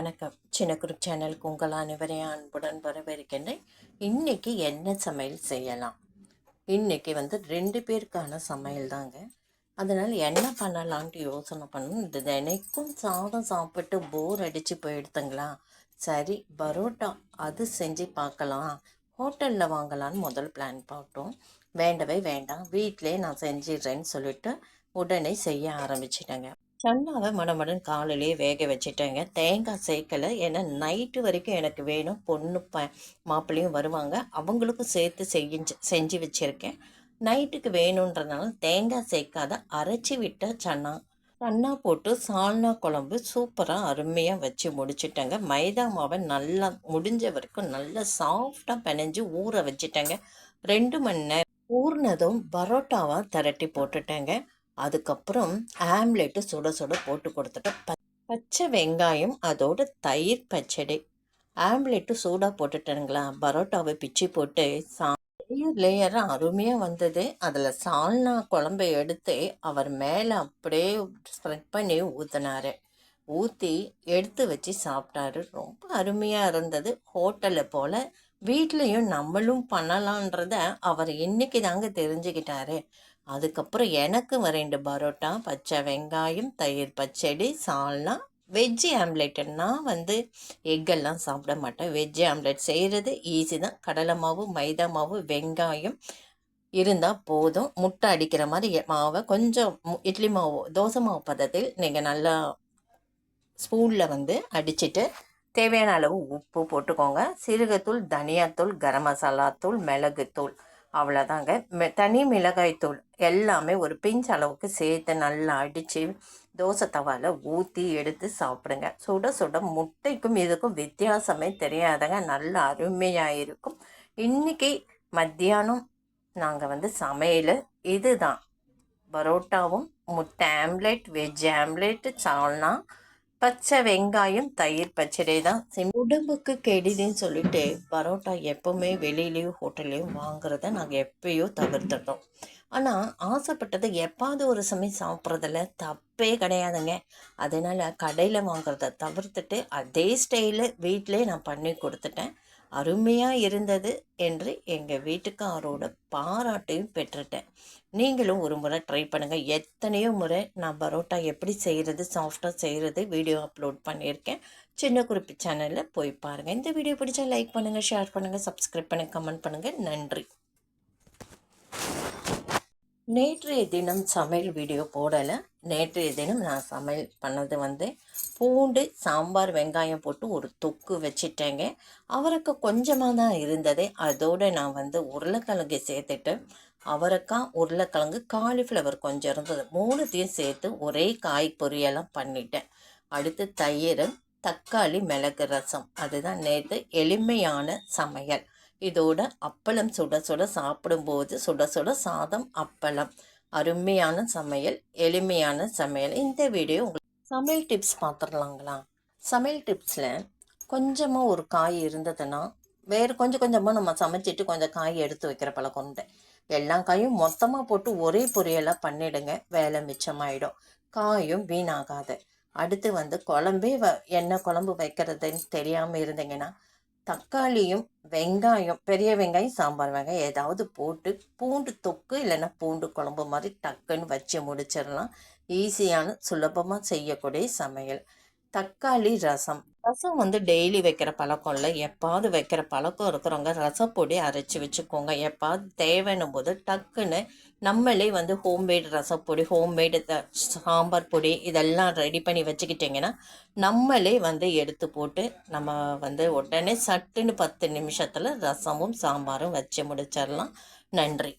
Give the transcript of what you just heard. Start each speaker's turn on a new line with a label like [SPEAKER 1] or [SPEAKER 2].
[SPEAKER 1] வணக்கம். சின்ன குரூப் சேனலுக்கு உங்கள் அனைவரையும் அன்புடன் வரவேற்கின்றேன். இன்னைக்கு என்ன சமையல் செய்யலாம்? இன்னைக்கு வந்து ரெண்டு பேருக்கான சமையல் தாங்க. அதனால் என்ன பண்ணலான்ட்டு யோசனை பண்ணணும். இது தினைக்கும் சாதம் சாப்பிட்டு போர் அடித்து போயிடுத்துங்களா சரி பரோட்டா அது செஞ்சு பார்க்கலாம். ஹோட்டலில் வாங்கலான்னு முதல் பிளான் போட்டோம் வேண்டவே வேண்டாம். வீட்டிலே நான் செஞ்சிடுறேன்னு சொல்லிட்டு உடனே செய்ய ஆரம்பிச்சிட்டேங்க. சன்னாவை மடமடன் காலையிலேயே வேக வச்சுட்டேங்க. தேங்காய் சேர்க்கலை. ஏன்னா நைட்டு வரைக்கும் எனக்கு வேணும். பொண்ணு ப மாப்பிள்ளையும் வருவாங்க. அவங்களுக்கும் சேர்த்து செஞ்சு செஞ்சு வச்சுருக்கேன். நைட்டுக்கு வேணுன்றதுனால தேங்காய் சேர்க்காத அரைச்சி விட்ட சன்னா சன்னா போட்டு சால்னா குழம்பு சூப்பராக அருமையாக வச்சு முடிச்சிட்டேங்க. மைதா மாவை நல்லா முடிஞ்ச வரைக்கும் நல்லா சாஃப்டாக பிணைஞ்சு ஊற வச்சுட்டேங்க. ரெண்டு மணி நேரம் ஊர்னதும் பரோட்டாவாக திரட்டி போட்டுட்டேங்க. அதுக்கப்புறம் ஆம்லெட்டு சுட சுட போட்டு கொடுத்துட்டு பச்சை வெங்காயம் அதோட தயிர் பச்சடி. ஆம்லெட்டு சூடாக போட்டுட்டேனுங்களா? பரோட்டாவை பிச்சு போட்டு சா லேயர் லேயராக அருமையாக வந்தது. அதில் சால்னா குழம்பை எடுத்து அவர் மேலே அப்படியே ஸ்ப்ரெட் பண்ணி ஊற்றினாரு ஊற்றி எடுத்து வச்சு சாப்பிட்டாரு. ரொம்ப அருமையாக இருந்தது. ஹோட்டலில் போல் வீட்லேயும் நம்மளும் பண்ணலான்றத அவர் இன்னைக்கு தாங்க தெரிஞ்சுக்கிட்டாரு. அதுக்கப்புறம் எனக்கும் ரெண்டு பரோட்டா பச்சை வெங்காயம் தயிர் பச்சடி சால்னா வெஜ்ஜி ஆம்லேட் வந்து எக்கெல்லாம் சாப்பிட மாட்டேன். வெஜ்ஜி ஆம்லேட் செய்கிறது ஈஸி தான். கடலை மாவு மைதா மாவு வெங்காயம் இருந்தால் போதும். முட்டை அடிக்கிற மாதிரி மாவை கொஞ்சம் இட்லி மாவு தோசை மாவு பதத்தில் நீங்கள் நல்லா ஸ்பூனில் வந்து அடிச்சுட்டு தேவையான அளவு உப்பு போட்டுக்கோங்க. சிறுகத்தூள் தனியாத்தூள் கரம் மசாலா தூள் மிளகுத்தூள். அவ்வளோதாங்க தனி மிளகாய் தூள் எல்லாமே ஒரு பிஞ்ச் அளவுக்கு சேர்த்து நல்லா அடித்து தோசை தவாவில் ஊற்றி எடுத்து சாப்பிடுங்க. சுட சுட முட்டைக்கும் இதுக்கும் வித்தியாசமே தெரியாதங்க. நல்ல அருமையாக இருக்கும். இன்றைக்கி மத்தியானம் நாங்கள் வந்து சமையல் இதுதான். பரோட்டாவும் முட்டை ஆம்லெட் வெஜ் ஆம்லேட்டு சால்னா பச்சை வெங்காயம் தயிர் பச்சடி தான். சிம் உடம்புக்கு கெடிதுன்னு சொல்லிட்டு பரோட்டா எப்போவுமே வெளியிலையும் ஹோட்டல்லையும் வாங்குறத நாங்கள் எப்பயோ தவிர்த்துட்டோம். ஆனால் ஆசைப்பட்டது எப்பாவது ஒரு சமயம் சாப்பிட்றதுல தப்பே கிடையாதுங்க. அதனால் கடையில் வாங்குறத தவிர்த்துட்டு அதே ஸ்டைலு வீட்டிலே நான் பண்ணி கொடுத்துட்டேன். அருமையாக இருந்தது என்று எங்கள் வீட்டுக்காரோட பாராட்டையும் பெற்றுட்டேன். நீங்களும் ஒரு முறை ட்ரை பண்ணுங்கள் எத்தனையோ முறை நான் பரோட்டா எப்படி செய்கிறது சாஃப்டாக செய்கிறது வீடியோ அப்லோட் பண்ணியிருக்கேன். சின்ன குறிப்பு சேனலில் போய் பாருங்கள் இந்த வீடியோ பிடிச்சா லைக் பண்ணுங்கள் ஷேர் பண்ணுங்கள் சப்ஸ்கிரைப் பண்ணுங்கள் கமெண்ட் பண்ணுங்கள் நன்றி. நேற்றைய தினம் சமையல் வீடியோ போடலை. நேற்றைய தினம் நான் சமையல் பண்ணது வந்து பூண்டு சாம்பார் வெங்காயம் போட்டு ஒரு தொக்கு வச்சுட்டேங்க. அவருக்கு கொஞ்சமாக தான் இருந்தது. அதோடு நான் வந்து உருளைக்கிழங்கு சேர்த்துட்டு அவரைக்காய் உருளைக்கிழங்கு காலிஃப்ளவர் கொஞ்சம் இருந்தது. மூணுத்தையும் சேர்த்து ஒரே காய் பொரியெல்லாம் பண்ணிட்டேன். அடுத்து தயிர் தக்காளி மிளகு ரசம். அதுதான் நேற்று எளிமையான சமையல். இதோட அப்பளம் சுட சுட சாப்பிடும்போது சுட சுட சாதம் அப்பளம். அருமையான சமையல் எளிமையான சமையல். இந்த வீடியோ உங்களுக்கு சமையல் டிப்ஸ் பார்த்துடலாங்களா சமையல் டிப்ஸில் கொஞ்சமாக ஒரு காய் இருந்ததுன்னா வேறு கொஞ்சம் கொஞ்சமாக நம்ம சமைச்சிட்டு கொஞ்சம் காய் எடுத்து வைக்கிற பழக்கம் உண்டு. எல்லா காயும் மொத்தமாக போட்டு ஒரே பொரியலாக பண்ணிடுங்க. வேலை மிச்சமாயிடும். காயும் வீணாகாது. அடுத்து வந்து குழம்பே வ என்ன குழம்பு வைக்கிறதுன்னு தெரியாமல் இருந்தீங்கன்னா தக்காளியும் வெங்காயம் பெரிய வெங்காயம் சாம்பார் வெங்காயம் ஏதாவது போட்டு பூண்டு தொக்கு இல்லைன்னா பூண்டு குழம்பு மாதிரி டக்குன்னு வச்சு முடிச்சிடலாம். ஈஸியான சுலபமாக செய்யக்கூடிய சமையல். தக்காளி ரசம். ரசம் வந்து டெய்லி வைக்கிற பழக்கம் இல்லை. எப்பாவது வைக்கிற பழக்கம் இருக்கிறவங்க ரசப்பொடி அரைச்சி வச்சுக்கோங்க. எப்பாவது தேவைன்னும் போது டக்குன்னு நம்மளே வந்து ஹோம்மேடு ரசப்பொடி ஹோம்மேடு சாம்பார் பொடி இதெல்லாம் ரெடி பண்ணி வச்சுக்கிட்டிங்கன்னா நம்மளே வந்து எடுத்து போட்டு நம்ம வந்து உடனே சட்டுன்னு பத்து நிமிஷத்தில் ரசமும் சாம்பாரும் வச்சு முடிச்சிடலாம். நன்றி.